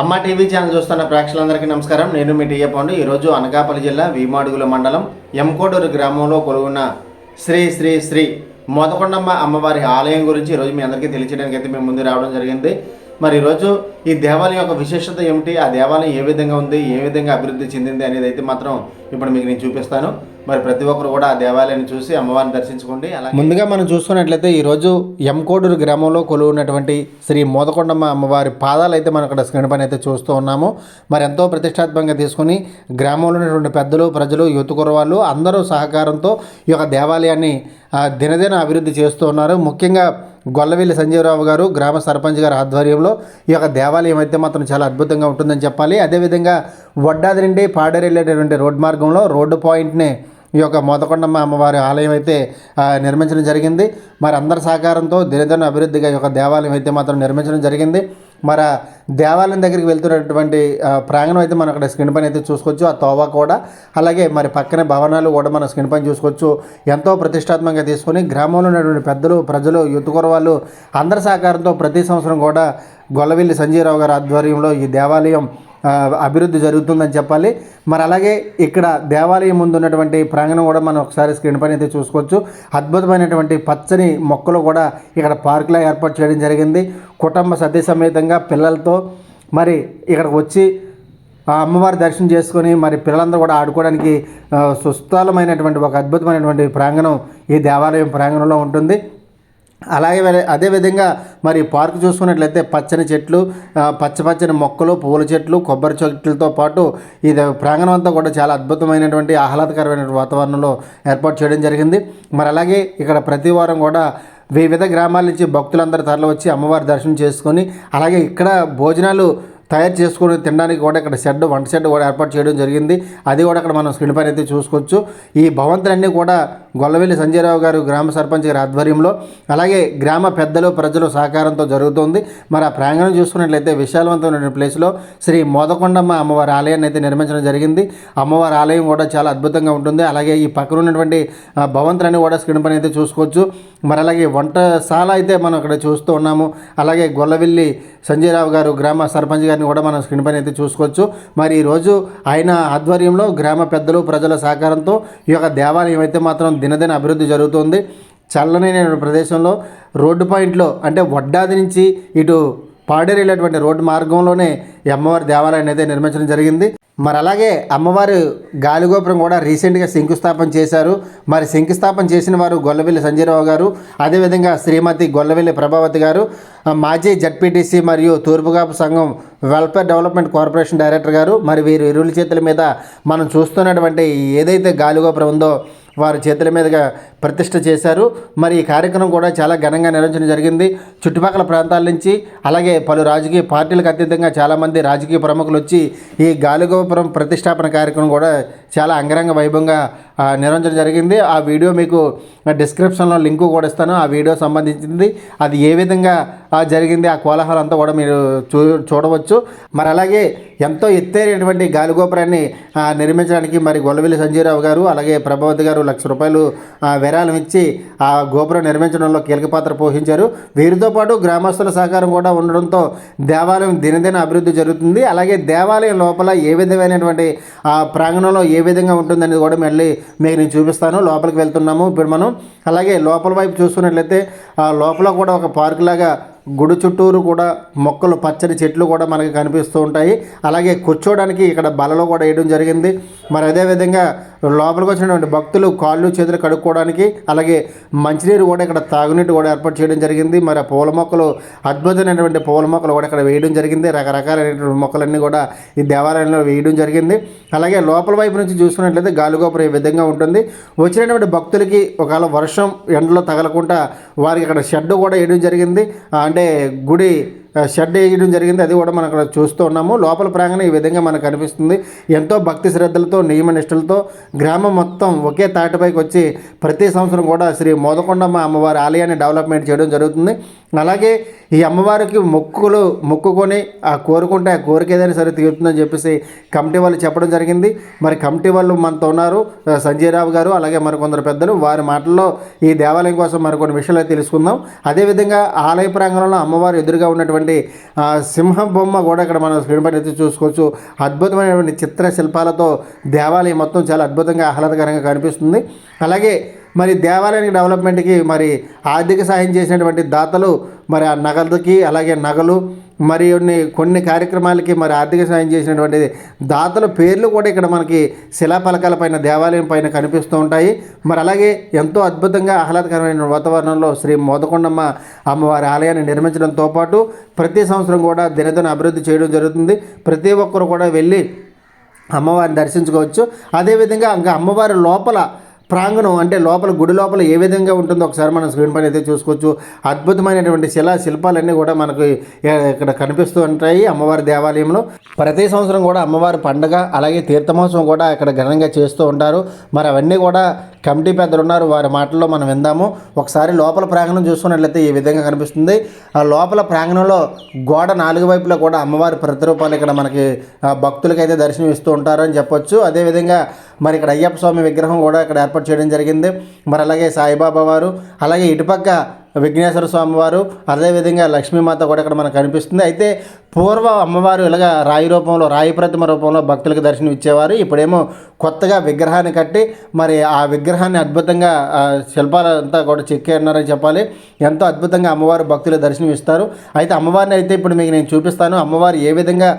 అమ్మ TV channel చూస్తున్న ప్రేక్షకులందరికీ నమస్కారం. నేను మీ టీఏ పండు. ఈరోజు అనకాపల్లి జిల్లా వీమాడుగుల మండలం ఎంకోడూరు గ్రామంలో కొలువున్న శ్రీ శ్రీ శ్రీ మొదకొండమ్మ అమ్మవారి ఆలయం గురించి ఈరోజు మీ అందరికీ తెలియచేయడానికి అయితే మేము ముందు రావడం జరిగింది. మరి ఈరోజు ఈ దేవాలయం యొక్క విశేషత ఏమిటి? ఆ దేవాలయం ఏ విధంగా ఉంది? ఏ విధంగా అభివృద్ధి చెందింది అనేది అయితే మాత్రం ఇప్పుడు మీకు నేను చూపిస్తాను. మరి ప్రతి ఒక్కరు కూడా ఆ దేవాలయాన్ని చూసి అమ్మవారిని దర్శించుకోండి. అలా ముందుగా మనం చూసుకున్నట్లయితే ఈరోజు ఎంకోడూరు గ్రామంలో కొలువున్నటువంటి శ్రీ మోదకొండమ్మ అమ్మవారి పాదాలు అయితే మనం అక్కడ స్క్రీన్ పైన అయితే చూస్తూ ఉన్నాము. మరి ఎంతో ప్రతిష్టాత్మకంగా తీసుకుని గ్రామంలో ఉన్నటువంటి పెద్దలు ప్రజలు యువత కురవాళ్ళు అందరూ సహకారంతో ఈ యొక్క దేవాలయాన్ని దినదిన అభివృద్ధి చేస్తూ ఉన్నారు. ముఖ్యంగా గొల్లవెల్లి సంజీవరావు గారు గ్రామ సర్పంచ్ గారి ఆధ్వర్యంలో ఈ యొక్క దేవాలయం అయితే మాత్రం చాలా అద్భుతంగా ఉంటుందని చెప్పాలి. అదేవిధంగా వడ్డాది నుండి పాడేరు వెళ్ళేటటువంటి రోడ్ మార్గంలో రోడ్డు పాయింట్ని ఈ యొక్క మోదకొండమ్మ అమ్మవారి ఆలయం అయితే నిర్మించడం జరిగింది. మరి అందరి సహకారంతో దినదిన అభివృద్ధిగా ఈ యొక్క దేవాలయం అయితే మాత్రం నిర్మించడం జరిగింది. మరి ఆ దేవాలయం దగ్గరికి వెళ్తున్నటువంటి ప్రాంగణం అయితే మనం అక్కడ స్క్రీన్ పైన అయితే చూసుకోవచ్చు. ఆ తోవా కూడా అలాగే మరి పక్కనే భవనాలు కూడా మనం స్క్రీన్ పైన చూసుకోవచ్చు. ఎంతో ప్రతిష్టాత్మకంగా తీసుకొని గ్రామంలో ఉన్నటువంటి పెద్దలు ప్రజలు యువత వాళ్ళు అందరి సహకారంతో ప్రతి సంవత్సరం కూడా గొల్లవెల్లి సంజీవరావు గారి ఆధ్వర్యంలో ఈ దేవాలయం అభివృద్ధి జరుగుతుందని చెప్పాలి. మరి అలాగే ఇక్కడ దేవాలయం ముందు ఉన్నటువంటి ప్రాంగణం కూడా మనం ఒకసారి స్క్రీన్ పైన అయితే చూసుకోవచ్చు. అద్భుతమైనటువంటి పచ్చని మొక్కలు కూడా ఇక్కడ పార్కులో ఏర్పాటు చేయడం జరిగింది. కుటుంబ సతీ సమేతంగా పిల్లలతో మరి ఇక్కడికి వచ్చి ఆ అమ్మవారి దర్శనం చేసుకొని మరి పిల్లలందరూ కూడా ఆడుకోవడానికి సుస్థలమైనటువంటి ఒక అద్భుతమైనటువంటి ప్రాంగణం ఈ దేవాలయం ప్రాంగణంలో ఉంటుంది. అలాగే అదేవిధంగా మరి పార్క్ చూసుకున్నట్లయితే పచ్చని చెట్లు పచ్చ పచ్చని మొక్కలు పూల చెట్లు కొబ్బరి చెట్లతో పాటు ఇది ప్రాంగణం అంతా కూడా చాలా అద్భుతమైనటువంటి ఆహ్లాదకరమైన వాతావరణంలో ఏర్పాటు చేయడం జరిగింది. మరి అలాగే ఇక్కడ ప్రతి వారం కూడా వివిధ గ్రామాల నుంచి భక్తులందరూ తరలి వచ్చి అమ్మవారి దర్శనం చేసుకొని అలాగే ఇక్కడ భోజనాలు తయారు చేసుకొని తినడానికి కూడా ఇక్కడ షెడ్ వంట షెడ్ కూడా ఏర్పాటు చేయడం జరిగింది. అది కూడా అక్కడ మనం స్క్రీన్ పైన అయితే చూసుకోవచ్చు. ఈ భవంతులన్నీ కూడా గొల్లవెల్లి సంజయరావు గారు గ్రామ సర్పంచ్ గారి ఆధ్వర్యంలో అలాగే గ్రామ పెద్దలు ప్రజలు సహకారంతో జరుగుతుంది. మరి ఆ ప్రాంగణం చూసుకున్నట్లయితే విశాలవంతమైన ప్లేస్లో శ్రీ మోదకొండమ్మ అమ్మవారి ఆలయాన్ని అయితే నిర్మించడం జరిగింది. అమ్మవారి ఆలయం కూడా చాలా అద్భుతంగా ఉంటుంది. అలాగే ఈ పక్కన ఉన్నటువంటి భవంతులని భవంతులన్నీ కూడా స్క్రీన్ పైన అయితే చూసుకోవచ్చు. మరి అలాగే వంటశాల అయితే మనం ఇక్కడ చూస్తూ ఉన్నాము. అలాగే గొల్లవెల్లి సంజయరావు గారు గ్రామ సర్పంచ్ గారిని కూడా మనం స్క్రీన్ పైన అయితే చూసుకోవచ్చు. మరి ఈరోజు ఆయన ఆధ్వర్యంలో గ్రామ పెద్దలు ప్రజల సహకారంతో ఈ యొక్క దేవాలయం అయితే మాత్రం దినదిన అభివృద్ధి జరుగుతుంది. చల్లని ప్రదేశంలో రోడ్డు పాయింట్లో అంటే వడ్డాది నుంచి ఇటు పాడేరు వెళ్ళేటువంటి రోడ్డు మార్గంలోనే ఈ అమ్మవారి దేవాలయాన్ని అయితే నిర్మించడం జరిగింది. మరి అలాగే అమ్మవారి గాలిగోపురం కూడా రీసెంట్గా శంకుస్థాపన చేశారు. మరి శంకుస్థాపన చేసిన వారు గొల్లవెల్లి సంజయరావు గారు అదేవిధంగా శ్రీమతి గొల్లవెల్లి ప్రభావతి గారు మాజీ జడ్పీటీసీ మరియు తూర్పుగాపు సంఘం వెల్ఫేర్ డెవలప్మెంట్ కార్పొరేషన్ డైరెక్టర్ గారు. మరి వీరు ఇరువుల చేతుల మీద మనం చూస్తున్నటువంటి ఏదైతే గాలిగోపురం ఉందో వారి చేతుల మీదుగా ప్రతిష్ట చేశారు. మరి ఈ కార్యక్రమం కూడా చాలా ఘనంగా నిర్వహించడం జరిగింది. చుట్టుపక్కల ప్రాంతాల నుంచి అలాగే పలు రాజకీయ పార్టీలకు అతీతంగా చాలామంది రాజకీయ ప్రముఖులు వచ్చి ఈ గాలిగోపురం ప్రతిష్టాపన కార్యక్రమం కూడా చాలా అంగరంగ వైభవంగా నిర్వహించడం జరిగింది. ఆ వీడియో మీకు డిస్క్రిప్షన్లో లింక్ కూడా ఇస్తాను. ఆ వీడియో సంబంధించింది. అది ఏ విధంగా జరిగింది ఆ కోలాహలం అంతా కూడా మీరు చూ చూడవచ్చు. మరి అలాగే ఎంతో ఎత్తైనటువంటి గాలిగోపురాన్ని నిర్మించడానికి మరి గొల్లవెల్లి సంజీవరావు గారు అలాగే ప్రభావతి గారు లక్ష రూపాయలు విరాళం ఇచ్చి ఆ గోపురం నిర్మించడంలో కీలక పాత్ర పోషించారు. వీరితో పాటు గ్రామస్తుల సహకారం కూడా ఉండడంతో దేవాలయం దినదిన అభివృద్ధి జరుగుతుంది. అలాగే దేవాలయం లోపల ఏ విధమైనటువంటి ఆ ప్రాంగణంలో ఏ విధంగా ఉంటుందనేది కూడా మళ్ళీ మీకు నేను చూపిస్తాను. లోపలికి వెళ్తున్నాము. ఇప్పుడు మనం అలాగే లోపల వైపు చూసుకున్నట్లయితే ఆ లోపల కూడా ఒక పార్క్ లాగా గుడి చుట్టూరు కూడా మొక్కలు పచ్చని చెట్లు కూడా మనకి కనిపిస్తూ ఉంటాయి. అలాగే కూర్చోవడానికి ఇక్కడ బలలో కూడా వేయడం జరిగింది. మరి అదేవిధంగా లోపలికి వచ్చినటువంటి భక్తులు కాళ్ళు చేతులు కడుక్కోవడానికి అలాగే మంచినీరు కూడా ఇక్కడ తాగునీరు కూడా ఏర్పాటు చేయడం జరిగింది. మరి ఆ పూల మొక్కలు అద్భుతమైనటువంటి పూల మొక్కలు కూడా ఇక్కడ వేయడం జరిగింది. రకరకాలైనటువంటి మొక్కలన్నీ కూడా ఈ దేవాలయంలో వేయడం జరిగింది. అలాగే లోపల వైపు నుంచి చూసుకున్నట్లయితే గాలిగోపురం ఈ విధంగా ఉంటుంది. వచ్చినటువంటి భక్తులకి ఒకవేళ వర్షం ఎండలో తగలకుండా వారికి ఇక్కడ షెడ్ కూడా వేయడం జరిగింది. అంటే గుడి షెడ్ వేయడం జరిగింది. అది కూడా మనం అక్కడ చూస్తూ ఉన్నాము. లోపల ప్రాంగణం ఈ విధంగా మనకు కనిపిస్తుంది. ఎంతో భక్తి శ్రద్ధలతో నియమ నిష్ఠలతో గ్రామం మొత్తం ఒకే తాటిపైకి వచ్చి ప్రతి సంవత్సరం కూడా శ్రీ మోదకొండమ్మ అమ్మవారి ఆలయాన్ని డెవలప్మెంట్ చేయడం జరుగుతుంది. అలాగే ఈ అమ్మవారికి మొక్కులు మొక్కుకొని ఆ కోరుకుంటే ఆ కోరిక ఏదైనా సరే తీరుతుందని చెప్పేసి కమిటీ వాళ్ళు చెప్పడం జరిగింది. మరి కమిటీ వాళ్ళు మనతో ఉన్నారు. సంజయ్ రావు గారు అలాగే మరికొందరు పెద్దలు. వారి మాటల్లో ఈ దేవాలయం కోసం మరికొన్ని విషయాలు తెలుసుకుందాం. అదేవిధంగా ఆలయ ప్రాంగణంలో అమ్మవారు ఎదురుగా ఉన్నటువంటి ఉన్నటువంటి ఆ, సింహం బొమ్మ కూడా ఇక్కడ మనం స్క్రీన్ పైన అయితే చూసుకోవచ్చు. అద్భుతమైనటువంటి చిత్ర శిల్పాలతో దేవాలయం మొత్తం చాలా అద్భుతంగా ఆహ్లాదకరంగా కనిపిస్తుంది. అలాగే మరి దేవాలయానికి డెవలప్మెంట్కి మరి ఆర్థిక సాయం చేసినటువంటి దాతలు మరి ఆ నగలకి అలాగే నగలు మరి కొన్ని కొన్ని కార్యక్రమాలకి మరి ఆర్థిక సాయం చేసినటువంటి దాతల పేర్లు కూడా ఇక్కడ మనకి శిలాఫలకాల పైన దేవాలయం పైన కనిపిస్తూ ఉంటాయి. మరి అలాగే ఎంతో అద్భుతంగా ఆహ్లాదకరమైన వాతావరణంలో శ్రీ మోదకొండమ్మ అమ్మవారి ఆలయాన్ని నిర్మించడంతో పాటు ప్రతి సంవత్సరం కూడా దినదిన అభివృద్ధి చేయడం జరుగుతుంది. ప్రతి ఒక్కరు కూడా వెళ్ళి అమ్మవారిని దర్శించుకోవచ్చు. అదేవిధంగా ఇంకా అమ్మవారి లోపల ప్రాంగణం అంటే లోపల గుడి లోపల ఏ విధంగా ఉంటుందో ఒకసారి మనం స్క్రీన్ పైన అయితే చూసుకోవచ్చు. అద్భుతమైనటువంటి శిలా శిల్పాలన్నీ కూడా మనకు ఇక్కడ కనిపిస్తూ ఉంటాయి అమ్మవారి దేవాలయంలో. ప్రతి సంవత్సరం కూడా అమ్మవారి పండుగ అలాగే తీర్థమోత్సవం కూడా ఇక్కడ ఘనంగా చేస్తూ ఉంటారు. మరి అవన్నీ కూడా కమిటీ పెద్దలు ఉన్నారు వారి మాటల్లో మనం విందాము. ఒకసారి లోపల ప్రాంగణం చూసుకున్నట్లయితే ఈ విధంగా కనిపిస్తుంది. ఆ లోపల ప్రాంగణంలో గోడ నాలుగు వైపులా కూడా అమ్మవారి ప్రతిరూపాలు ఇక్కడ మనకి భక్తులకైతే దర్శనం ఇస్తూ ఉంటారు అని చెప్పొచ్చు. అదేవిధంగా మరి ఇక్కడ అయ్యప్ప స్వామి విగ్రహం కూడా ఇక్కడ ఏర్పాటు చేయడం జరిగింది. మరి అలాగే సాయిబాబా వారు అలాగే ఇటుపక్క విఘ్నేశ్వర స్వామివారు అదేవిధంగా లక్ష్మీమాత కూడా ఇక్కడ మనకు కనిపిస్తుంది. అయితే పూర్వ అమ్మవారు ఇలాగ రాయి రూపంలో రాయి ప్రతిమ రూపంలో భక్తులకు దర్శనం ఇచ్చేవారు. ఇప్పుడేమో కొత్తగా విగ్రహాన్ని కట్టి మరి ఆ విగ్రహాన్ని అద్భుతంగా శిల్పాలంతా కూడా చెక్కేనారని చెప్పాలి. ఎంతో అద్భుతంగా అమ్మవారు భక్తులు దర్శనం ఇస్తారు. అయితే అమ్మవారిని అయితే ఇప్పుడు మీకు నేను చూపిస్తాను. అమ్మవారు ఏ విధంగా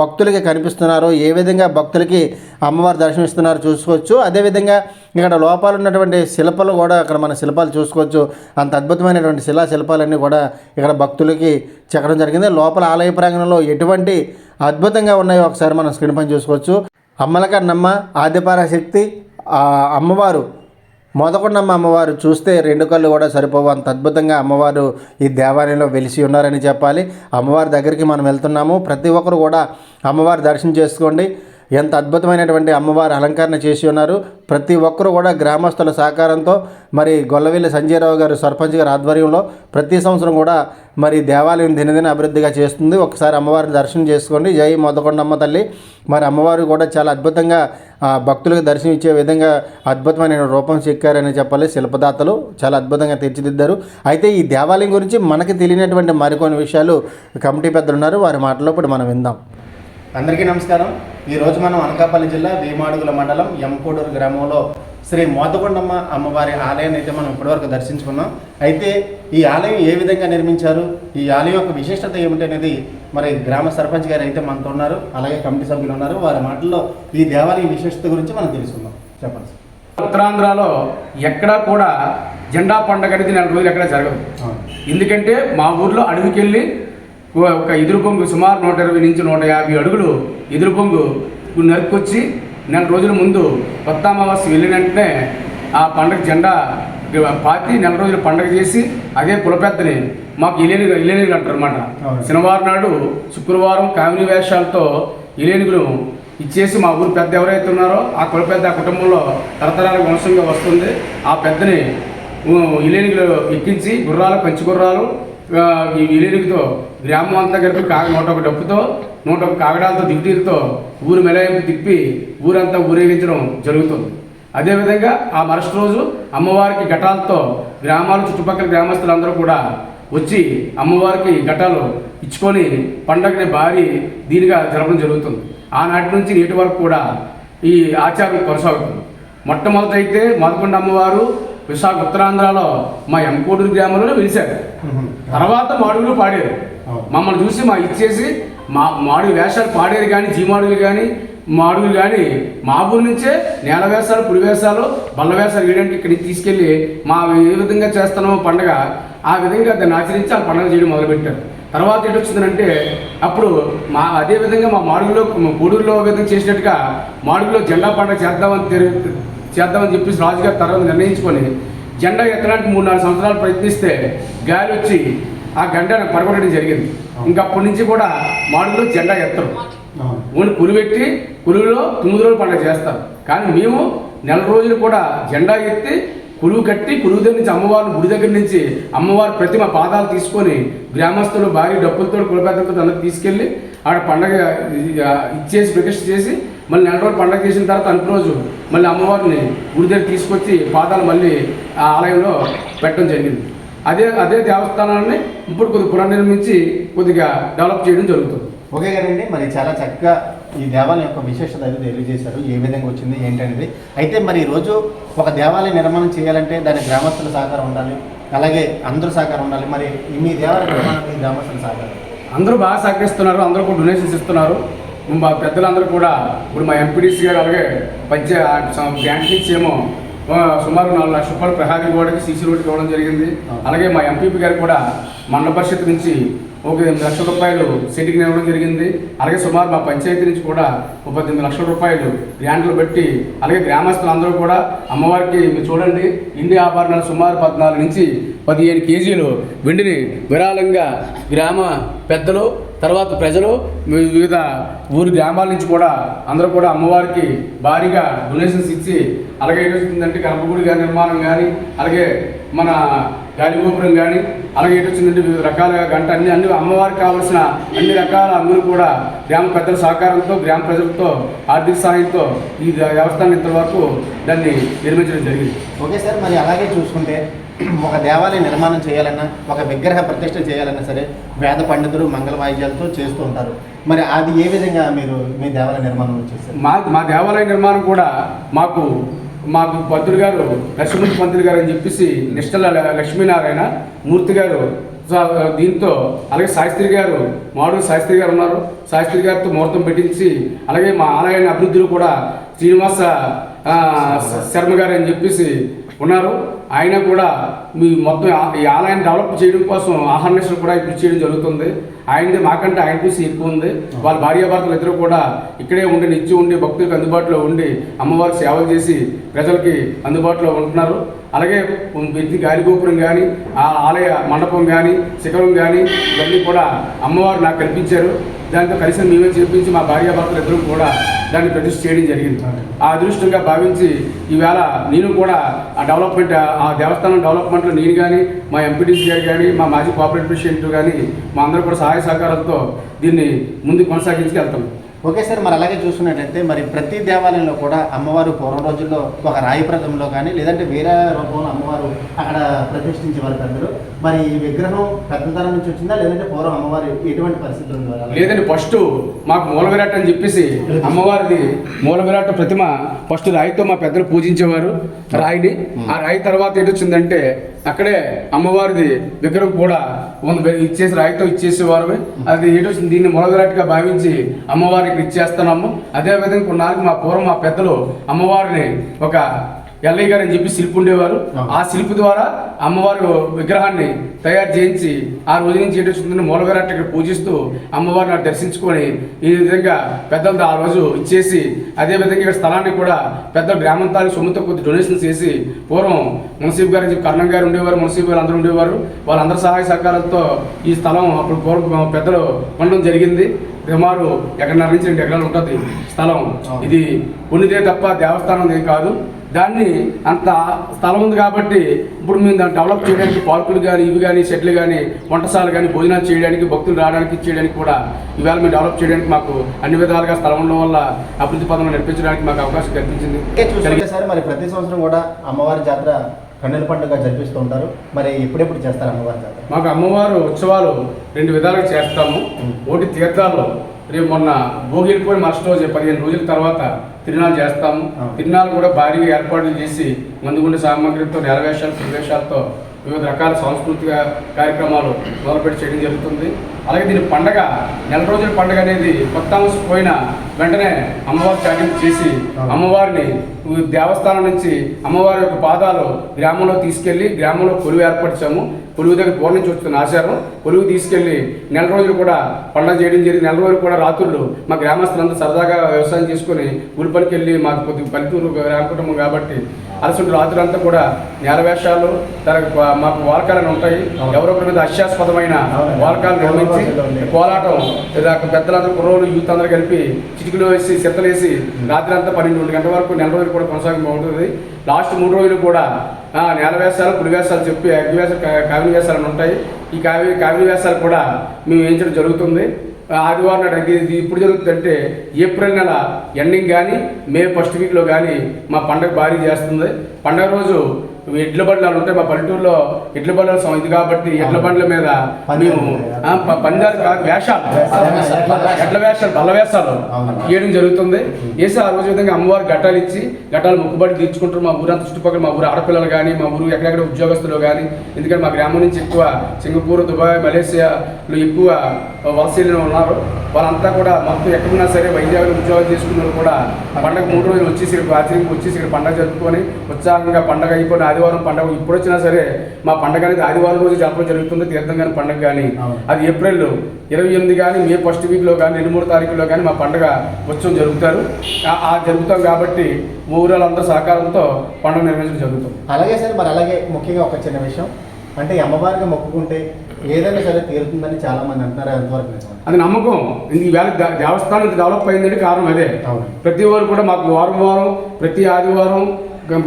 భక్తులకి కనిపిస్తున్నారో ఏ విధంగా భక్తులకి అమ్మవారు దర్శనం ఇస్తున్నారో చూసుకోవచ్చు. అదేవిధంగా ఇక్కడ లోపాలు ఉన్నటువంటి శిల్పాలు కూడా అక్కడ మన శిల్పాలు చూసుకోవచ్చు. అంత అద్భుతమైన అద్భుతమైనటువంటి శిలా శిల్పాలన్నీ కూడా ఇక్కడ భక్తులకి చెక్కడం జరిగింది. లోపల ఆలయ ప్రాంగణంలో ఎటువంటి అద్భుతంగా ఉన్నాయో ఒకసారి మనం స్క్రీన్ పని చూసుకోవచ్చు. అమ్మలకన్నమ్మ ఆదిపరాశక్తి అమ్మవారు మొదకొండమ్మ అమ్మవారు చూస్తే రెండు కళ్ళు కూడా సరిపోవు. అంత అద్భుతంగా అమ్మవారు ఈ దేవాలయంలో వెలిసి ఉన్నారని చెప్పాలి. అమ్మవారి దగ్గరికి మనం వెళ్తున్నాము. ప్రతి ఒక్కరు కూడా అమ్మవారి దర్శనం చేసుకోండి. ఎంత అద్భుతమైనటువంటి అమ్మవారి అలంకరణ చేసి ఉన్నారు. ప్రతి ఒక్కరూ కూడా గ్రామస్తుల సహకారంతో మరి గొల్లవెల్లి సంజయరావు గారు సర్పంచ్ గారి ఆధ్వర్యంలో ప్రతి సంవత్సరం కూడా మరి దేవాలయం దినదిన అభివృద్ధిగా చేస్తుంది. ఒకసారి అమ్మవారిని దర్శనం చేసుకోండి. జై మొదకొండమ్మ తల్లి. మరి అమ్మవారు కూడా చాలా అద్భుతంగా భక్తులకు దర్శనం ఇచ్చే విధంగా అద్భుతమైన రూపం చెక్కారని చెప్పాలి. శిల్పదాతలు చాలా అద్భుతంగా తీర్చిదిద్దారు. అయితే ఈ దేవాలయం గురించి మనకి తెలియనటువంటి మరికొన్ని విషయాలు కమిటీ పెద్దలు ఉన్నారు. వారి మాటలో ఇప్పుడు మనం విందాం. అందరికీ నమస్కారం. ఈరోజు మనం అనకాపల్లి జిల్లా భీమాడుగుల మండలం ఎంకోడూరు గ్రామంలో శ్రీ మోతకొండమ్మ అమ్మవారి ఆలయాన్ని అయితే మనం ఇప్పటివరకు దర్శించుకున్నాం. అయితే ఈ ఆలయం ఏ విధంగా నిర్మించారు? ఈ ఆలయం యొక్క విశిష్టత ఏమిటి అనేది మరి గ్రామ సర్పంచ్ గారు అయితే మనతో ఉన్నారు. అలాగే కమిటీ సభ్యులు ఉన్నారు. వారి మాటల్లో ఈ దేవాలయం విశిష్టత గురించి మనం తెలుసుకుందాం. చెప్పండి ఉత్తరాంధ్రలో ఎక్కడా కూడా జెండా పండగ అనేది నెల రోజులు ఎక్కడ జరగదు. ఎందుకంటే మా ఊర్లో అడవికి వెళ్ళి ఒక ఎదురు పొంగు సుమారు నూట ఇరవై నుంచి నూట యాభై అడుగులు ఎదురు పొంగు నరుక్కొచ్చి నెల రోజుల ముందు కొత్త అమావాస్య వెళ్ళిన వెంటనే ఆ పండగ జెండా పాతి నెల రోజులు పండగ చేసి అదే కులపెద్దని మాకు ఇలేని ఇలేనిగులు అంటారు అనమాట అవును. శనివారం నాడు శుక్రవారం కామిని వేషాలతో ఇలేనిగులు ఇచ్చేసి మా ఊరు పెద్ద ఎవరైతే ఉన్నారో ఆ కుల పెద్ద ఆ కుటుంబంలో తరతరాల వంశంగా వస్తుంది ఆ పెద్దని ఇలేనిగులు ఎక్కించి గుర్రాలు పంచి గుర్రాలు ఈ ఇలేనిగితో గ్రామం అంతా కలిపి కాగ నూట ఒక డప్పుతో నూట ఒక కాగడాలతో దిగుటీలతో ఊరు మెలయింపు తిప్పి ఊరంతా ఊరేగించడం జరుగుతుంది. అదేవిధంగా ఆ మరుసటి రోజు అమ్మవారికి ఘటాలతో గ్రామాలు చుట్టుపక్కల గ్రామస్తులందరూ కూడా వచ్చి అమ్మవారికి ఘటాలు ఇచ్చుకొని పండగని భారీ దీనిగా జరపడం జరుగుతుంది. ఆనాటి నుంచి నేటి వరకు కూడా ఈ ఆచారం కొనసాగుతుంది. మొట్టమొదట అయితే మదకొండ అమ్మవారు విశాఖ ఉత్తరాంధ్రలో మా ఎంకోడూరు గ్రామంలో వెలిశారు తర్వాత మాడుగులు పాడారు. మమ్మల్ని చూసి మా ఇచ్చేసి మా మాడుగు వేషాలు పాడేది కానీ జీమాడుగులు కానీ మాడుగులు కానీ మా ఊరి నుంచే నేల వేషాలు పులి వేషాలు బల్ల వేషాలు వేయడానికి ఇక్కడికి తీసుకెళ్ళి మా ఏ విధంగా చేస్తున్నామో పండగ ఆ విధంగా దాన్ని ఆచరించి ఆ పండుగ చేయడం మొదలుపెట్టారు. తర్వాత ఎటు వచ్చిందంటే అప్పుడు మా అదే విధంగా మా మాడుగులో గూడూరులో విధంగా చేసినట్టుగా మాడుగులో జెండా పండుగ చేద్దామని చేద్దామని చెప్పేసి రాజుగారు తర్వాత నిర్ణయించుకొని జెండా ఎత్తడానికి మూడు నాలుగు సంవత్సరాలు ప్రయత్నిస్తే గాలి వచ్చి ఆ గంటను పడగొట్టడం జరిగింది. ఇంకా అప్పటి నుంచి కూడా మాడుగులో జెండా ఎత్తరు. ఓన్లీ కులు పెట్టి కులులో తొమ్మిది రోజులు పండుగ చేస్తారు. కానీ మేము నెల రోజులు కూడా జెండా ఎత్తి కులువు కట్టి కులువు దగ్గర నుంచి అమ్మవారిని గుడి దగ్గర నుంచి అమ్మవారి ప్రతిమ పాదాలు తీసుకొని గ్రామస్తులు భారీ డప్పులతో కులపెద్దలతో అందరూ తీసుకెళ్ళి ఆడ పండగ ఇచ్చేసి ప్రతిష్ఠ చేసి మళ్ళీ నెల రోజులు పండగ చేసిన తర్వాత అనుకు రోజు మళ్ళీ అమ్మవారిని గుడి దగ్గర తీసుకొచ్చి పాదాలు మళ్ళీ ఆ ఆలయంలో పెట్టడం జరిగింది. అదే అదే దేవస్థానాన్ని ఇప్పుడు కొద్దిగా పునర్నిర్మించి కొద్దిగా డెవలప్ చేయడం జరుగుతుంది. ఓకే కదండి మరి చాలా చక్కగా ఈ దేవాలయం యొక్క విశేషత అయితే తెలియజేశారు. ఏ విధంగా వచ్చింది ఏంటనేది అయితే మరి ఈరోజు ఒక దేవాలయ నిర్మాణం చేయాలంటే దాని గ్రామస్తుల సహకారం ఉండాలి. అలాగే అందరూ సహకారం ఉండాలి. మరి మీ దేవాలయ నిర్మాణానికి గ్రామస్తుల సహకారం? అందరూ బాగా సహకరిస్తున్నారు. అందరూ కూడా డొనేషన్స్ ఇస్తున్నారు. మా పెద్దలందరూ కూడా ఇప్పుడు మా ఎంపీడీసీ గారు అలాగే పంచ బ్యాంక్ నుంచి ఏమో సుమారు నాలుగు లక్షల రూపాయలు ప్రహారీ గోడకి సీసీ రోడ్కి ఇవ్వడం జరిగింది. అలాగే మా ఎంపీపీ గారు కూడా మండల పరిషత్ నుంచి ఒక ఎనిమిది లక్షల రూపాయలు సిటీకి ఇవ్వడం జరిగింది. అలాగే సుమారు మా పంచాయతీ నుంచి కూడా ఒక పద్దెనిమిది లక్షల రూపాయలు గ్రాంట్లు పెట్టి అలాగే గ్రామస్తులందరూ కూడా అమ్మవారికి మీరు చూడండి ఇండి ఆభరణాలు సుమారు పద్నాలుగు నుంచి పదిహేను కేజీలు వెండిని విరాళంగా గ్రామ పెద్దలు తర్వాత ప్రజలు వివిధ ఊరి గ్రామాల నుంచి కూడా అందరూ కూడా అమ్మవారికి భారీగా డొనేషన్స్ ఇచ్చి అలాగే ఏంటొచ్చిందంటే గర్భగుడి గారి నిర్మాణం కానీ అలాగే మన గాలిగోపురం కానీ అలాగే ఏంటొచ్చిందంటే వివిధ రకాల గంట అన్ని అన్ని అమ్మవారికి కావాల్సిన అన్ని రకాల అందులు కూడా గ్రామ పెద్దల సహకారంతో గ్రామ ప్రజలతో ఆర్థిక సహాయంతో ఈ వ్యవస్థను ఇంతవరకు దాన్ని నిర్మించడం జరిగింది. ఓకే సార్ మరి అలాగే చూసుకుంటే ఒక దేవాలయ నిర్మాణం చేయాలన్నా ఒక విగ్రహ ప్రతిష్ట చేయాలన్నా సరే వేద పండితులు మంగళ వాయిద్యాలతో చేస్తూ ఉంటారు. మరి అది ఏ విధంగా మీరు మీ దేవాలయ నిర్మాణం చేస్తారు మా మా దేవాలయ నిర్మాణం కూడా మాకు మాకు పంతులు గారు లక్ష్మీ పంతులు గారు అని చెప్పేసి నిష్టల లక్ష్మీనారాయణ మూర్తి గారు దీంతో అలాగే శాస్త్రి గారు మాడు శాస్త్రి గారు ఉన్నారు. శాస్త్రి గారితో ముహూర్తం పెట్టించి అలాగే మా ఆలయాన్ని అభివృద్ధిలో కూడా శ్రీనివాస శర్మ గారు అని చెప్పేసి ఉన్నారు. ఆయన కూడా మీ మొత్తం ఈ ఆలయాన్ని డెవలప్ చేయడం కోసం ఆహర్నిశలు కూడా ఇప్పుడు చేయడం జరుగుతుంది. ఆయనది మాకంటే ఆయన చూసి ఎక్కువ ఉంది. వాళ్ళ భార్యాభర్తలు ఇద్దరు కూడా ఇక్కడే ఉండి నిత్యం ఉండి భక్తులకు అందుబాటులో ఉండి అమ్మవారికి సేవలు చేసి ప్రజలకి అందుబాటులో ఉంటున్నారు. అలాగే వ్యక్తి గాలిగోపురం కానీ ఆ ఆలయ మండపం కానీ శిఖరం కానీ ఇవన్నీ కూడా అమ్మవారు నాకు కల్పించారు. దాంతో కలిసి మేమే చేపించి మా భార్యాభర్తలు ఇద్దరు కూడా దాన్ని ప్రతిష్ఠ చేయడం జరిగింది. ఆ అదృష్టంగా భావించి ఈవేళ నేను కూడా ఆ డెవలప్మెంట్ ఆ దేవస్థానం డెవలప్మెంట్లో నేను కానీ మా ఎంపీటీసీ గారు కానీ మా మాజీ కోఆపరేటివ్ ప్రెసిడెంట్ కానీ మా అందరూ కూడా సహాయ సహకారాలతో దీన్ని ముందు కొనసాగించుకెళ్తాం. ఓకే సార్ మరి అలాగే చూసుకున్నట్లయితే మరి ప్రతి దేవాలయంలో కూడా అమ్మవారు పూర్వం రోజుల్లో ఒక రాయి ప్రథంలో కానీ లేదంటే వేరే రూపంలో అమ్మవారు అక్కడ ప్రతిష్ఠించేవారు పెద్దలు మరి ఈ విగ్రహం పెద్దతనం నుంచి వచ్చిందా లేదంటే పూర్వం అమ్మవారు ఎటువంటి పరిస్థితులు ఉండేవారు లేదండి ఫస్ట్ మాకు మూల విరాట్ అని చెప్పేసి అమ్మవారిది మూల విరాట్ ప్రతిమ ఫస్ట్ రాయితో మా పెద్దలు పూజించేవారు రాయిని. ఆ రాయి తర్వాత ఏంటి వచ్చిందంటే అక్కడే అమ్మవారిది విగ్రహం కూడా ఉంది. ఇచ్చేసి రాయితో ఇచ్చేసేవారు అది ఏటో దీన్ని మూల భావించి అమ్మవారికి ఇచ్చేస్తున్నాము. అదే విధంగా కొన్నాళ్ళకి మా పూర్వం మా పెద్దలు అమ్మవారిని ఒక ఎల్లయ్య గారు అని చెప్పి శిల్పి ఉండేవారు. ఆ శిల్పి ద్వారా అమ్మవారి విగ్రహాన్ని తయారు చేయించి ఆ రోజు నుంచి ఏంటి వచ్చిందని మూలవిరాట్ ఇక్కడ పూజిస్తూ అమ్మవారిని దర్శించుకొని ఈ విధంగా పెద్దలతో ఆ రోజు ఇచ్చేసి అదే విధంగా ఇక్కడ స్థలాన్ని కూడా పెద్ద గ్రామంతానికి సొమ్ముతో కొద్ది డొనేషన్స్ చేసి పూర్వం మున్సిపల్ గారు చెప్పి కర్ణం గారు ఉండేవారు మున్సిపల్ గారు అందరూ ఉండేవారు. వాళ్ళందరి సహాయ సహకారాలతో ఈ స్థలం అప్పుడు పూర్వం పెద్దలు కొనడం జరిగింది. సుమారు ఎకరన్నర నుంచి రెండు ఎకరాలు ఉంటుంది స్థలం. ఇది ఉన్నదే తప్ప దేవస్థానం కాదు. దాన్ని అంత స్థలం ఉంది కాబట్టి ఇప్పుడు మేము దాన్ని డెవలప్ చేయడానికి పార్కులు కానీ ఇవి కానీ షెడ్లు కానీ వంటశాలలు కానీ భోజనాలు చేయడానికి భక్తులు రావడానికి చేయడానికి కూడా ఇవాళ మేము డెవలప్ చేయడానికి మాకు అన్ని విధాలుగా స్థలం ఉండడం వల్ల అభివృద్ధి పదంలో నడిపించడానికి మాకు అవకాశం కల్పించింది. సార్. మరి ప్రతి సంవత్సరం కూడా అమ్మవారి జాతర కన్నుల పండుగ జరిపిస్తూ ఉంటారు. మరి ఎప్పుడెప్పుడు చేస్తారు అమ్మవారి జాతర? మాకు అమ్మవారు ఉత్సవాలు రెండు విధాలుగా చేస్తాము. ఒకటి తీర్థాలు రేపు మొన్న భోగి వెళ్ళిపోయి మరుసటి రోజు పదిహేను రోజుల తర్వాత తిరునాళ్ళు చేస్తాము ఆ. తిరునాళ్ళు కూడా భారీగా ఏర్పాట్లు చేసి మందుగుండి సామాగ్రితో నెలవేషాలు ప్రవేశాలతో వివిధ రకాల సాంస్కృతిక కార్యక్రమాలు మొదలుపెట్టి చేయడం జరుగుతుంది అలాగే దీని పండగ నెల రోజుల పండగ అనేది కొత్త అంశం పోయిన వెంటనే అమ్మవారి చాటింపు చేసి అమ్మవారిని దేవస్థానం నుంచి అమ్మవారి యొక్క పాదాలు గ్రామంలో తీసుకెళ్ళి గ్రామంలో కొలువు ఏర్పరిచాము. కొలువు దగ్గర పూర్ణ నుంచి వస్తున్న ఆచారం. కొలువు తీసుకెళ్ళి నెల రోజులు కూడా పండగ చేయడం జరిగింది. నెల రోజులు కూడా రాత్రులు మా గ్రామస్తులంతా సరదాగా వ్యవసాయం చేసుకుని పనికి వెళ్ళి మాకు కొద్దిగా పల్లెటూరు గ్రామ కుటుంబం కాబట్టి అలసంటి రాత్రులంతా కూడా నేల వేషాలు తర్వాత మాకు వాలకాలను ఉంటాయి. ఎవరొకరి మీద అత్యాస్పదమైన వాలకాలు వచ్చి కోలాటం ఇలా పెద్దలందరూ కుర్రోలు యూత్ అందరూ కలిపి చిటికలు వేసి సిత్తలేసి రాత్రి అంతా పన్నెండు గంటల వరకు నెల రోజులు కూడా కొనసాగి బాగుంటుంది. లాస్ట్ మూడు రోజులు కూడా నేల వేసాలు పులి వేసాలు చెప్పి అగ్గి వేసాలు కావిలి వేసాలు అని ఉంటాయి. ఈ కావి కావిలి వేసాలు కూడా మేము వేయించడం జరుగుతుంది. ఆదివారం నాడు ఇది ఇప్పుడు జరుగుతుందంటే ఏప్రిల్ నెల ఎండింగ్ కానీ మే ఫస్ట్ వీక్లో కానీ మా పండగ భారీ చేస్తుంది. పండగ రోజు ఎడ్ల బండ్లు ఉంటాయి మా పల్లెటూరులో. ఎడ్ల బండ్ల ఇది కాబట్టి ఎడ్ల బండ్ల మీద మేము పందాలు కాదు వేషాలు. ఎడ్ల వేషాలు బల్ల వేషాలు వేయడం జరుగుతుంది. వేసి ఆ రోజు విధంగా అమ్మవారు ఘట్టాలు ఇచ్చి ఘట్టాలు మొక్కుబడి తీర్చుకుంటారు మా ఊరంతా చుట్టుపక్కల మా ఊరు ఆడపిల్లలు కానీ మా ఊరు ఎక్కడెక్కడ ఉద్యోగస్తులు కానీ ఎందుకంటే మా గ్రామం నుంచి ఎక్కువ సింగపూర్ దుబాయ్ మలేషియాలో ఎక్కువ వలసీలు ఉన్నారు. వాళ్ళంతా కూడా మొత్తం ఎక్కడున్నా సరే వైద్యాలు ఉద్యోగాలు చేసుకున్న వాళ్ళు కూడా పండగ మూడు రోజులు వచ్చేసి ఆచరణకి వచ్చేసి పండగ జరుపుకొని ఉత్సాహంగా పండగ అయిపోయిన ఆదివారం పండగ ఇప్పుడు వచ్చినా సరే మా పండగ అనేది ఆదివారం రోజు జరపడం జరుగుతుంది తీర్థం కానీ పండగ కానీ అది ఏప్రిల్ ఇరవై ఎనిమిది కానీ మే ఫస్ట్ వీక్లో కానీ రెండు మూడు తారీఖులో కానీ మా పండగ ఉత్సవం జరుగుతారు ఆ- జరుగుతాం కాబట్టి ఊరాలందరూ సహకారంతో పండుగ నిర్వహించడం జరుగుతుంది. అలాగే సార్ మరి అలాగే ముఖ్యంగా ఒక చిన్న విషయం. అంటే అమ్మవారికి మొక్కుకుంటే ఏదైనా సరే తీరుతుందని చాలా మంది అంటున్నారు ఎంతవరకు? అది నమ్మకం. ఈ వేళ దే- దేవస్థానం డెవలప్ అయిందంటే కారణం అదే. ప్రతి వారు కూడా మాకు వారం వారం ప్రతి ఆదివారం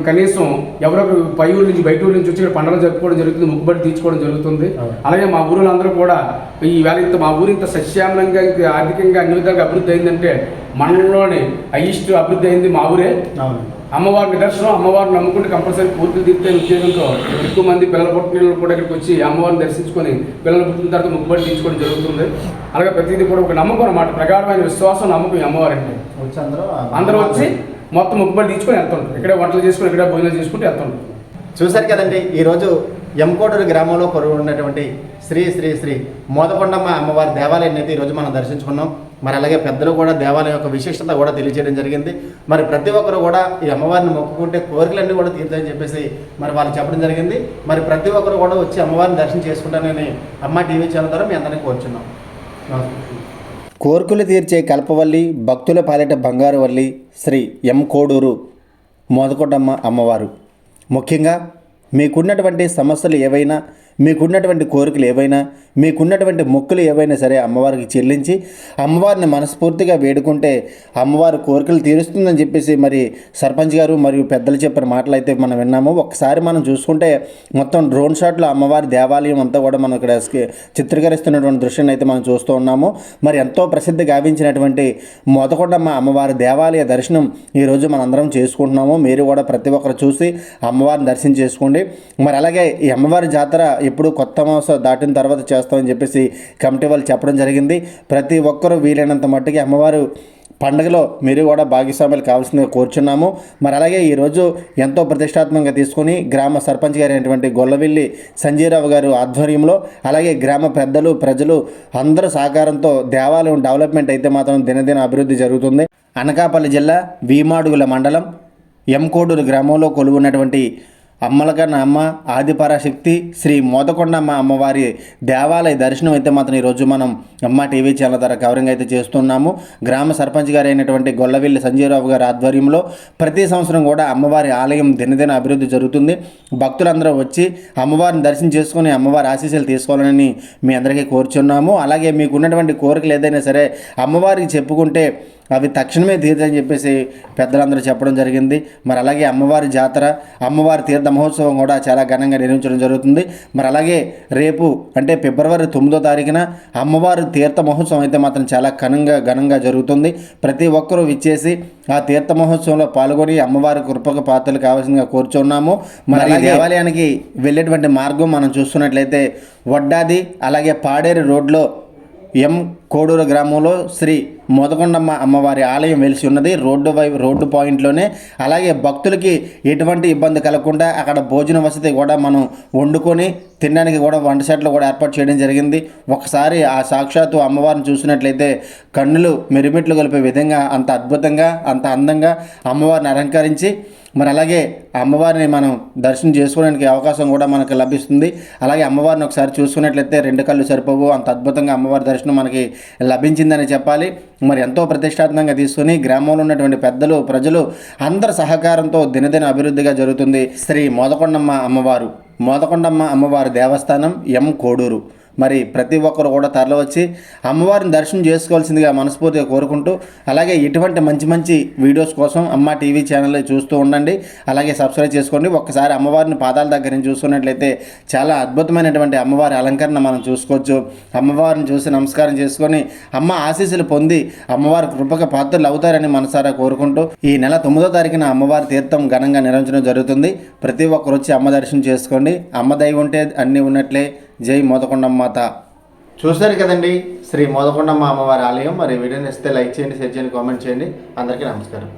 కనీసం ఎవరొకరు పై ఊరు నుంచి బయట ఊరు నుంచి వచ్చి ఇక్కడ పండుగ జరుపుకోవడం జరుగుతుంది ముక్కుబడి తీర్చుకోవడం జరుగుతుంది. అలాగే మా ఊరిలో అందరూ కూడా ఈ వేళ ఇంత మా ఊరు ఇంత సస్యామలంగా ఆర్థికంగా అన్ని విధాలుగా అభివృద్ధి అయిందంటే మనలోని హైయెస్ట్ అభివృద్ధి అయింది మా ఊరే. అమ్మవారి నిదర్శనం అమ్మవారిని నమ్ముకుంటే కంపల్సరీ పూర్తి తీర్తే ఉద్దేశంతో ఎక్కువ మంది పిల్లల పుట్టిన కూడా ఇక్కడికి వచ్చి అమ్మవారిని దర్శించుకొని పిల్లలు పుట్టిన తర్వాత ముక్కుబడి తీర్చుకోవడం జరుగుతుంది. అలాగే ప్రతిదీ కూడా ఒక నమ్మకం అన్నమాట ప్రగాఢమైన విశ్వాసం నమ్మకం ఈ అమ్మవారి అంటే వచ్చి అందరూ ఆ అందరూ వచ్చి మొత్తం ముక్కుబడి తీసుకొని వెళ్తుంటారు ఇక్కడే వంటలు చేసుకుని ఇక్కడే భోజనం చేసుకుంటూ వెళ్తుంటారు చూశారు కదండి ఈరోజు ఎంకోటూరు గ్రామంలో కొలువు ఉన్నటువంటి శ్రీ శ్రీ శ్రీ మోదకొండమ్మ అమ్మవారి దేవాలయాన్ని అయితే ఈరోజు మనం దర్శించుకున్నాం. మరి అలాగే పెద్దలు కూడా దేవాలయం యొక్క విశిష్టత కూడా తెలియజేయడం జరిగింది. మరి ప్రతి ఒక్కరు కూడా ఈ అమ్మవారిని మొక్కుకుంటే కోరికలన్నీ కూడా తీరుతాయని చెప్పేసి మరి వాళ్ళు చెప్పడం జరిగింది. మరి ప్రతి ఒక్కరు కూడా వచ్చి అమ్మవారిని దర్శనం చేసుకుంటానని అమ్మ టీవీ ఛానల్ ద్వారా మీ అందరినీ కోరుచున్నాం. కోర్కులు తీర్చే కల్పవల్లి భక్తుల పాలిట బంగారువల్లి శ్రీ ఎం కోడూరు మోదకొండమ్మ అమ్మవారు. ముఖ్యంగా మీకున్నటువంటి సమస్యలు ఏవైనా మీకున్నటువంటి కోరికలు ఏవైనా మీకున్నటువంటి మొక్కులు ఏవైనా సరే అమ్మవారికి చెల్లించి అమ్మవారిని మనస్ఫూర్తిగా వేడుకుంటే అమ్మవారి కోరికలు తీరుస్తుందని చెప్పేసి మరి సర్పంచ్ గారు మరియు పెద్దలు చెప్పిన మాటలు అయితే మనం విన్నాము. ఒకసారి మనం చూసుకుంటే మొత్తం డ్రోన్ షాట్లో అమ్మవారి దేవాలయం అంతా కూడా మనం ఇక్కడ చిత్రీకరిస్తున్నటువంటి దృశ్యాన్ని అయితే మనం చూస్తూ ఉన్నాము. మరి ఎంతో ప్రసిద్ధి గావించినటువంటి మొదకొండమ్మ అమ్మవారి దేవాలయ దర్శనం ఈరోజు మనందరం చేసుకుంటున్నాము. మీరు కూడా ప్రతి ఒక్కరు చూసి అమ్మవారిని దర్శనం చేసుకోండి. మరి అలాగే ఈ అమ్మవారి జాతర ఇప్పుడు కొత్త మాసం దాటిన తర్వాత చేస్తామని చెప్పేసి కమిటీ వాళ్ళు చెప్పడం జరిగింది. ప్రతి ఒక్కరూ వీలైనంత మట్టుకి అమ్మవారు పండుగలో మీరు కూడా భాగస్వాములు కావాల్సిందిగా కోరుచున్నాము. మరి అలాగే ఈరోజు ఎంతో ప్రతిష్టాత్మకంగా తీసుకుని గ్రామ సర్పంచ్ గారైనటువంటి గొల్లవిల్లి సంజీరావు గారు ఆధ్వర్యంలో అలాగే గ్రామ పెద్దలు ప్రజలు అందరూ సహకారంతో దేవాలయం డెవలప్మెంట్ అయితే మాత్రం దినదిన అభివృద్ధి జరుగుతుంది. అనకాపల్లి జిల్లా వీమాడుగుల మండలం ఎంకోడూరు గ్రామంలో కొలువున్నటువంటి అమ్మలకన్న అమ్మ ఆదిపరాశక్తి శ్రీ మోదకొండమ్మ అమ్మవారి దేవాలయ దర్శనం అయితే మాత్రం ఈరోజు మనం అమ్మ టీవీ ఛానల్ ద్వారా కవరింగ్ అయితే చేస్తున్నాము. గ్రామ సర్పంచ్ గారు అయినటువంటి గొల్లవిల్లి సంజయరావు గారి ఆధ్వర్యంలో ప్రతి సంవత్సరం కూడా అమ్మవారి ఆలయం దినదిన అభివృద్ధి జరుగుతుంది. భక్తులందరూ వచ్చి అమ్మవారిని దర్శనం చేసుకుని అమ్మవారి ఆశీస్సులు తీసుకోవాలని మీ అందరికీ కోరుచున్నాము. అలాగే మీకు ఉన్నటువంటి కోరికలు ఏదైనా సరే అమ్మవారికి చెప్పుకుంటే అవి తక్షణమే తీరుతాయని చెప్పేసి పెద్దలందరూ చెప్పడం జరిగింది. మరి అలాగే అమ్మవారి జాతర అమ్మవారి తీర్థ మహోత్సవం కూడా చాలా ఘనంగా నిర్వహించడం జరుగుతుంది. మరి అలాగే రేపు అంటే ఫిబ్రవరి తొమ్మిదో తారీఖున అమ్మవారి తీర్థ మహోత్సవం అయితే మాత్రం చాలా ఘనంగా ఘనంగా జరుగుతుంది. ప్రతి ఒక్కరూ విచ్చేసి ఆ తీర్థ మహోత్సవంలో పాల్గొని అమ్మవారి కృపకు పాత్రలు కావాల్సిందిగా కోరుచున్నాము. మరి దేవాలయానికి వెళ్ళేటువంటి మార్గం మనం చూస్తున్నట్లయితే వడ్డాది అలాగే పాడేరు రోడ్లో ఎం కోడూరు గ్రామంలో శ్రీ మొదకొండమ్మ అమ్మవారి ఆలయం వెలిసి ఉన్నది. రోడ్డు వైపు రోడ్డు పాయింట్లోనే. అలాగే భక్తులకి ఎటువంటి ఇబ్బంది కలగకుండా అక్కడ భోజన వసతి కూడా మనం వండుకొని తినడానికి కూడా వంట సెట్లు కూడా ఏర్పాటు చేయడం జరిగింది. ఒకసారి ఆ సాక్షాత్తు అమ్మవారిని చూసినట్లయితే కన్నులు మెరుమిట్లు కలిపే విధంగా అంత అద్భుతంగా అంత అందంగా అమ్మవారిని అలంకరించి మరి అలాగే అమ్మవారిని మనం దర్శనం చేసుకోవడానికి అవకాశం కూడా మనకు లభిస్తుంది. అలాగే అమ్మవారిని ఒకసారి చూసుకున్నట్లయితే రెండు కళ్ళు సరిపోవు. అంత అద్భుతంగా అమ్మవారి దర్శనం మనకి లభించిందని చెప్పాలి. మరి ఎంతో ప్రతిష్టాత్మకంగా తీసుకుని గ్రామంలో ఉన్నటువంటి పెద్దలు ప్రజలు అందరి సహకారంతో దినదిన అభివృద్ధిగా జరుగుతుంది. శ్రీ మోదకొండమ్మ అమ్మవారు మోదకొండమ్మ అమ్మవారి దేవస్థానం ఎం కోడూరు. మరి ప్రతి ఒక్కరు కూడా తరలివచ్చి అమ్మవారిని దర్శనం చేసుకోవాల్సిందిగా మనస్ఫూర్తిగా కోరుకుంటూ అలాగే ఇటువంటి మంచి మంచి వీడియోస్ కోసం అమ్మ టీవీ ఛానల్ చూస్తూ ఉండండి. అలాగే సబ్స్క్రైబ్ చేసుకోండి. ఒక్కసారి అమ్మవారిని పాదాల దగ్గర నుంచి చూసుకున్నట్లయితే చాలా అద్భుతమైనటువంటి అమ్మవారి అలంకరణ మనం చూసుకోవచ్చు. అమ్మవారిని చూసి నమస్కారం చేసుకొని అమ్మ ఆశీస్సులు పొంది అమ్మవారి కృపక పాత్రలు అవుతారని మనసారా కోరుకుంటూ ఈ నెల తొమ్మిదో తారీఖున అమ్మవారి తీర్థం ఘనంగా నిర్వహించడం జరుగుతుంది. ప్రతి ఒక్కరు వచ్చి అమ్మ దర్శనం చేసుకోండి. అమ్మ దయ ఉంటే అన్నీ ఉన్నట్లే. జై మోదకొండమ్మ మాత. చూశారు కదండి శ్రీ మోదకొండమ్మ అమ్మవారి ఆలయం. మరి వీడియోని ఇస్తే లైక్ చేయండి షేర్ చేయండి కామెంట్ చేయండి. అందరికీ నమస్కారం.